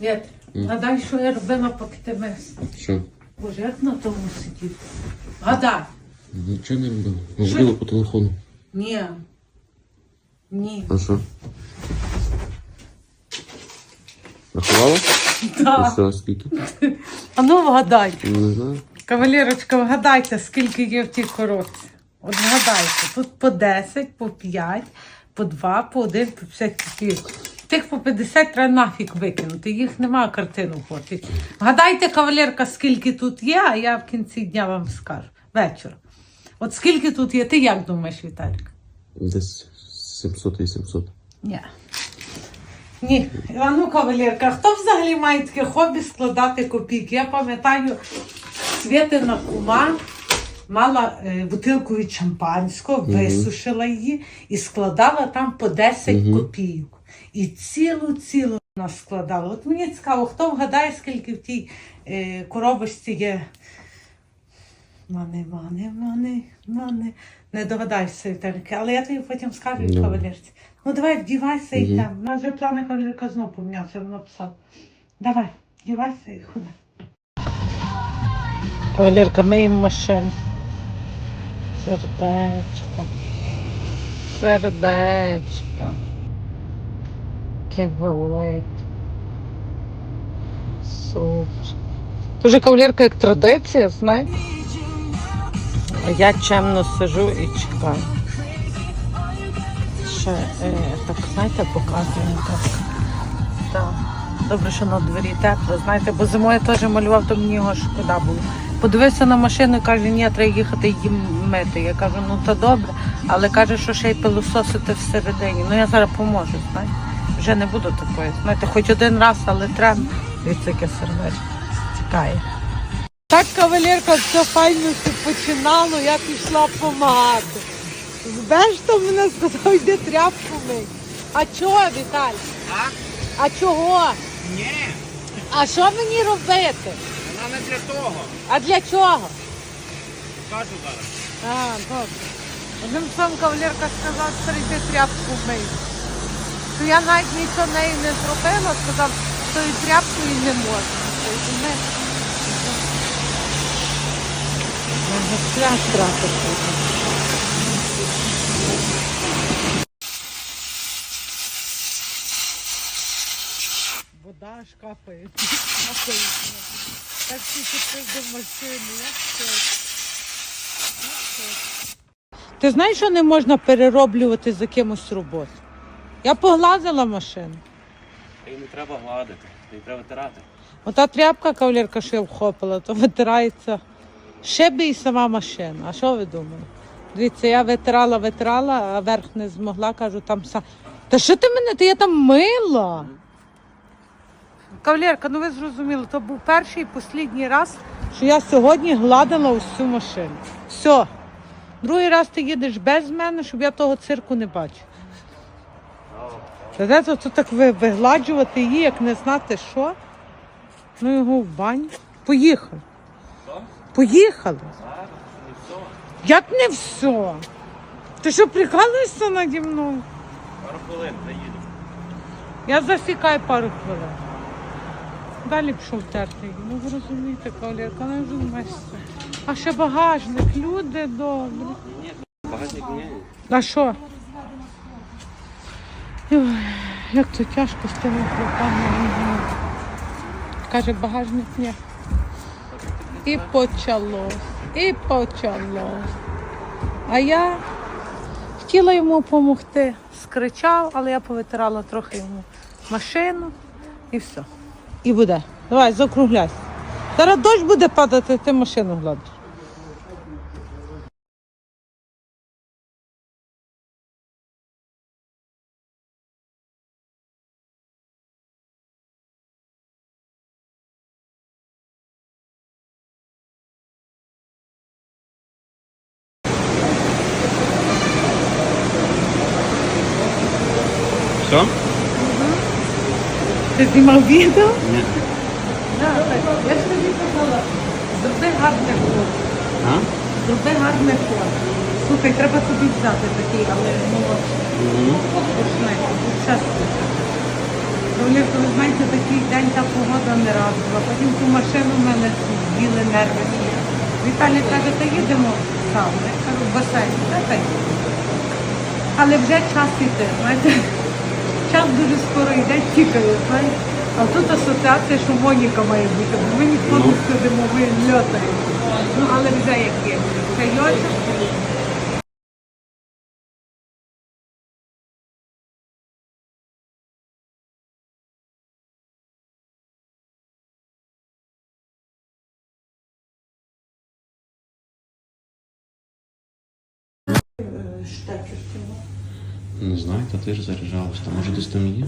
Віт, гадай, що я робила, поки ти мис. Що? Боже, як на тому сидіти? Гадай. Нічого не робила. Говорила по телефону. Ні. Ні. А що? Рахувала? Так. все, скільки? А ну вгадай. Не знаю. Кавалерочка, вгадайте, скільки є в тій коробці. От вгадайте, тут по 10, по 5, по 2, по 1, по 50 копійок. Тих по 50 треба нафіг викинути, їх немає картину хватить. Вгадайте, кавалерка, скільки тут є, а я в кінці дня вам скажу. Вечора. От скільки тут є, ти як думаєш, Віталік? Десь 700 і 700. Ні. Ні, а ну, кавалерка, хто взагалі має таке хобі складати копійки? Я пам'ятаю, Світина кума мала е, бутилку від шампанського, висушила її і складала там по 10 Мгм. копійок. І цілу-цілу вона складала. От мені цікаво, хто вгадає, скільки в тій е, коробочці є. Мани, мани, мани, мани. Не догадайся, Віталіки, але я тобі потім скажу Ну. кавалерці. Ну давай, вдівайся і йдемо. У нас вже плани кавалерка знов помінявся, воно писав. Давай, вдівайся і ходи. Кавалерка, миємо машину. Сердечко. Сердечко. Велике. Супер. Дуже кавалерка як традиція, знаєш? А я чемно сижу і чекаю. Ще е, так, знаєте, показую так. Так. Добре, що на дворі тепло, знаєте, бо зимою теж малював, то мені його шкода було. Подивився на машину каже, ні, треба їхати її мити. Я кажу, ну то добре, але каже, що ще й пилососити всередині. Ну я зараз поможу, знаєте. Вже не буду такої. Знаєте, хоч один раз, але треба. Дивіться, яке сердечко. Чекає. Так, кавалерка, все файно все починало, я пішла помагати. Збеш, то мене сказав, йди тряпку мий. А чого, Віталій? А? А чого? Ні, А що мені робити? вона не для того. А для чого? Кажу зараз. А, добре. Одним словом кавалерка сказав, що йди тряпку мий. То я навіть нічого неї не зробила, сказав, що і тряпкою не можна. То й ми... Вода аж капає. Так тільки до машини. Ти знаєш, що не можна перероблювати за кимось роботу? Я погладила машину. Її не треба гладити, її треба витирати. Ота тряпка кавалерка, що я вхопила, то витирається ще би і сама машина. А що ви думали? Дивіться, я витирала, витирала, а верх не змогла, кажу, там сам. Та що ти мене? Та я там мила. Кавалерка, ну ви зрозуміли, то був перший і останній раз, що я сьогодні гладила ось цю машину. Все. Другий раз ти їдеш без мене, щоб я того цирку не бачив. Та де тут так ви- вигладжувати її, як не знати що. Ну його в баню. Поїхали. Поїхали. Не. Як не все? Ти що прикалуєшся наді мною? Пару хвилин, заїду. Я засікаю пару хвилин. Далі пішов терти. Ну ви розумієте, кавалерка, не вже місце. А ще багажник, люди добрі. Ні, багатник ні. А що? Як це тяжко з тими. Ага. Каже, багажник ні. І почалось, і почалось. А я хотіла йому допомогти. Скричав, але я повитирала трохи йому машину і все. І буде. Давай, закругляйся. Зараз дощ буде падати, ти машину гладиш. Все? Ти знімав відео? Ні. Я ж тобі казала, зроби гарне фото. А? Зроби гарне фото. Слухай, треба тобі взяти такий, але ну, Угу. пошли, чесно. Ви знаєте, такий день та погода не радила. Потім ту машину в мене з'їли нерви. Віталій каже, та їдемо сам. Я кажу, басейн, та. Але вже час іде, знаєте. Час дуже скоро йде, тікає, знаєте. А тут асоціація, що Моніка має бути, бо ми ніхто не сидимо, ми льотаємо. Ну, але вже як є. Чайочок. Е, Штекер цього. Не знаю, та ти ж заряджалась. Там може десь там є?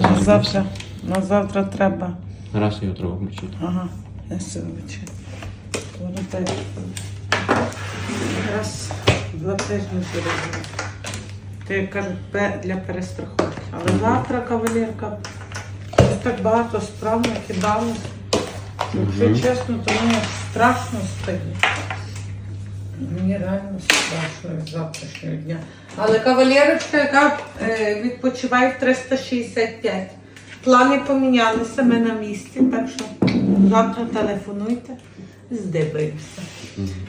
На завтра, на завтра треба. Раз його треба включити. Ага, я сьогодні. Воротай. Раз, два тижні переживу. Ти кажуть, для перестраховки. Але завтра кавалерка. Ось так багато справ накидалось. Якщо чесно, то мені страшно стає. Мені реально страшно з завтрашнього дня. Але кавалерочка, яка е, відпочиває в 365. Плани помінялися, ми на місці, так що завтра телефонуйте, здиваємося.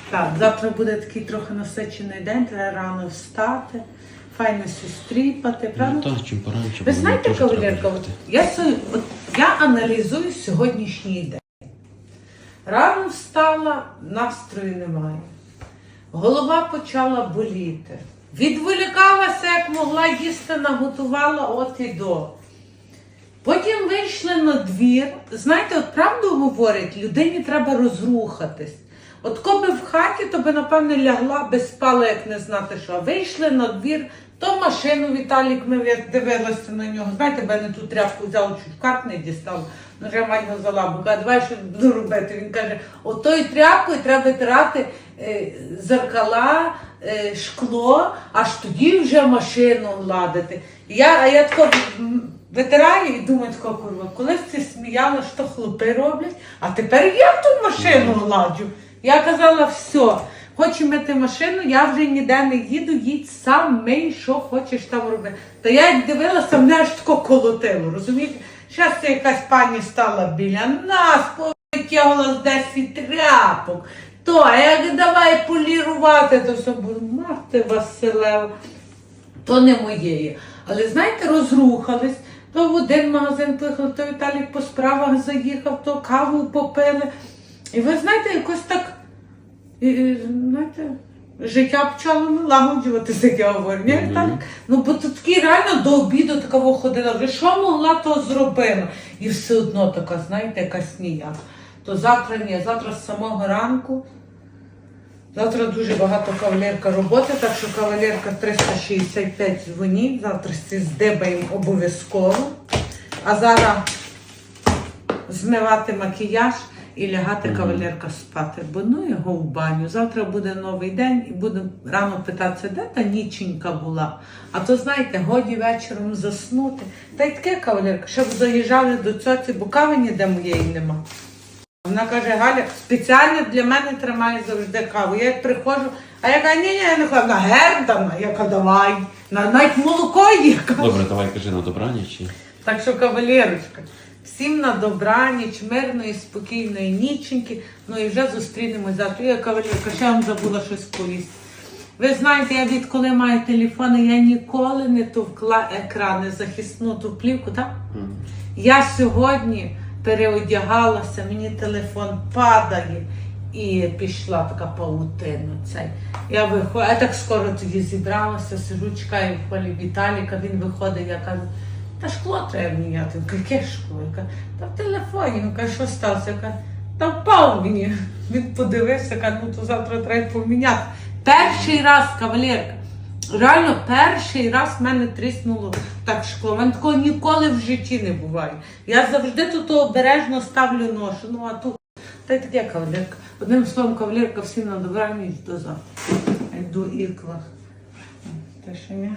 Так, завтра буде такий трохи насичений день, треба рано встати, файно стріпати, правда? Ну, так, чим поранче. Ви знаєте, кавалерка, от я, от я аналізую сьогоднішній день. Рано встала, настрою немає. Голова почала боліти. Відволікалася, як могла їсти, наготувала от і до. Потім вийшли на двір. Знаєте, от правду говорять, людині треба розрухатись. От коби в хаті, то би, напевне, лягла без спала, як не знати що. Вийшли на двір, то машину Віталік ми я дивилася на нього. Знаєте, мене ту тряпку взяв, чуть карт не дістав. Ну, вже мать його за лабу. Каже, давай що буду робити. Він каже, отою тряпкою треба витирати е, зеркала, е, шкло, аж тоді вже машину гладити. Я, а я тако витираю і думаю, тако, курва, колись це сміяла, що хлопи роблять, а тепер я ту машину гладжу. Я казала, все, хочу мити машину, я вже ніде не їду, їдь сам, мий, що хочеш там робити. Та я як дивилася, мене аж тако колотило, розумієте? Зараз це якась пані стала біля нас, повитягла з 10 тряпок. То, а як давай полірувати, то все буду мати Василева то не моєє. Але знаєте, розрухались. То в один магазин поїхали, то Віталік по справах заїхав, то каву попили. І ви знаєте, якось так, і, і, знаєте, життя почало налагоджуватися, як я говорю. Ні, Мгм. так? Ну, бо тут такі реально до обіду такого ходила. Вже що могла, то зробила. І все одно така, знаєте, якась ніяк. То завтра ні, завтра з самого ранку. Завтра дуже багато кавалерка роботи, так що кавалерка 365 дзвоніть, завтра всі здибаємо обов'язково. А зараз змивати макіяж і лягати кавалерка спати. Бо ну його в баню. Завтра буде новий день і буду рано питатися, де та ніченька була. А то знаєте, годі вечором заснути. Та й таке кавалерка, щоб заїжджали до цьоці, бо кави ніде моєї нема. Вона каже, Галя, спеціально для мене тримає завжди каву. Я як приходжу, а я кажу, ні, ні, я не хочу. Вона гердана. Я кажу, давай. На- Навіть молоко є. кажу. Добре, давай кажи на добраніч. Так що, кавалерочка, всім на добраніч, мирної, спокійної ніченьки. Ну і вже зустрінемось завтра. Я кавалерка, ще вам забула щось повісти. Ви знаєте, я відколи маю телефони, я ніколи не товкла екрани, захисну ту плівку, так? М. Я сьогодні переодягалася, мені телефон падає і пішла така паутина. Цей. Я виходжу, я так скоро тоді зібралася, сижу, чекаю в полі Віталіка, він виходить, я кажу, та шкло треба міняти. Яке шкло? Я кажу, та в телефоні. Каже, що сталося? Я кажу, та впав мені. Він подивився, каже, ну то завтра треба поміняти. Перший раз, кавалерка. Реально, перший раз в мене тріснуло так шкло. Мене такого ніколи в житті не буває. Я завжди тут обережно ставлю ношу. Ну а тут та й таке кавалерка. Одним словом, кавалерка всім на добраніч до завтра. Йду ікла. Та ще ні.